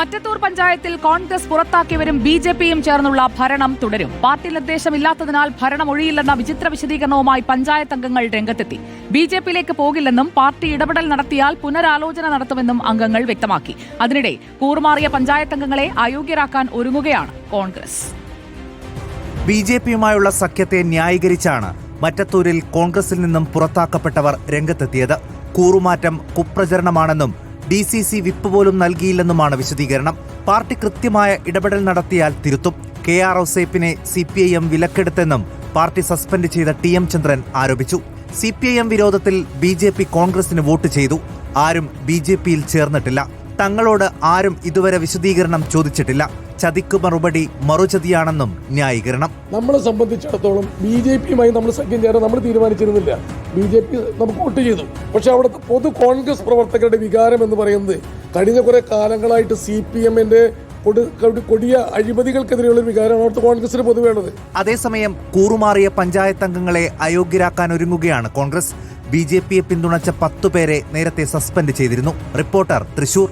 മറ്റത്തൂർ പഞ്ചായത്തിൽ Congress പുറത്താക്കിയവരും B J പിയും ചേർന്നുള്ള ഭരണം തുടരും. പാർട്ടി നിർദ്ദേശമില്ലാത്തതിനാൽ ഭരണം ഒഴിയില്ലെന്ന വിചിത്ര വിശദീകരണവുമായി പഞ്ചായത്ത് അംഗങ്ങൾ രംഗത്തെത്തി. ബി ജെ പിയിലേക്ക് പോകില്ലെന്നും പാർട്ടി ഇടപെടൽ നടത്തിയാൽ പുനരാലോചന നടത്തുമെന്നും അംഗങ്ങൾ വ്യക്തമാക്കി. അതിനിടെ കൂറുമാറിയ പഞ്ചായത്ത് അംഗങ്ങളെ അയോഗ്യരാക്കാൻ ഒരുങ്ങുകയാണ് കോൺഗ്രസ്. ബി ജെ പിയുമായുള്ള സഖ്യത്തെ ന്യായീകരിച്ചാണ് മറ്റത്തൂരിൽ കോൺഗ്രസിൽ നിന്നും പുറത്താക്കപ്പെട്ടവർ രംഗത്തെത്തിയത്. കൂറുമാറ്റം കുപ്രചരണമാണെന്നും ഡി സി സി വിപ്പ് പോലും നൽകിയില്ലെന്നുമാണ് വിശദീകരണം. പാർട്ടി കൃത്യമായ ഇടപെടൽ നടത്തിയാൽ തിരുത്തും. കെ ആർ ഔസേപ്പിനെ സി പി ഐ എം വിലക്കെടുത്തെന്നും പാർട്ടി സസ്പെൻഡ് ചെയ്ത ടി എം ചന്ദ്രൻ ആരോപിച്ചു. സി പി ഐ എം വിരോധത്തിൽ ബി ജെ പി കോൺഗ്രസിന് വോട്ട് ചെയ്തു. ആരും ബി ജെ പിയിൽ ചേർന്നിട്ടില്ല. തങ്ങളോട് ആരും ഇതുവരെ വിശദീകരണം ചോദിച്ചിട്ടില്ല. ചതിക്കു മറുപടി മറുചതിയാണെന്നും ന്യായീകരണം. നമ്മളെ സംബന്ധിച്ചിടത്തോളം ബി ജെ പിയുമായി നമ്മൾ സഖ്യം ചേരാൻ നമ്മൾ തീരുമാനിച്ചിരുന്നില്ല. ബി ജെ പി നമുക്ക് വോട്ട് ചെയ്തു. പക്ഷെ അവിടുത്തെ പൊതു കോൺഗ്രസ് പ്രവർത്തകരുടെ വികാരം എന്ന് പറയുന്നത് കഴിഞ്ഞ കുറെ കാലങ്ങളായിട്ട് സി പി എമ്മിന്റെ കൊടിയ അഴിമതികൾക്കെതിരെയുള്ള ഒരു വികാരമാണ് അവിടുത്തെ കോൺഗ്രസിന് പൊതുവേണ്ടത് അതേസമയം കൂറുമാറിയ പഞ്ചായത്ത് അംഗങ്ങളെ അയോഗ്യരാക്കാൻ ഒരുങ്ങുകയാണ് കോൺഗ്രസ്. ബി ജെ പിയെ പിന്തുണച്ച പത്തുപേരെ നേരത്തെ സസ്പെൻഡ് ചെയ്തിരുന്നു. റിപ്പോർട്ടർ തൃശൂർ.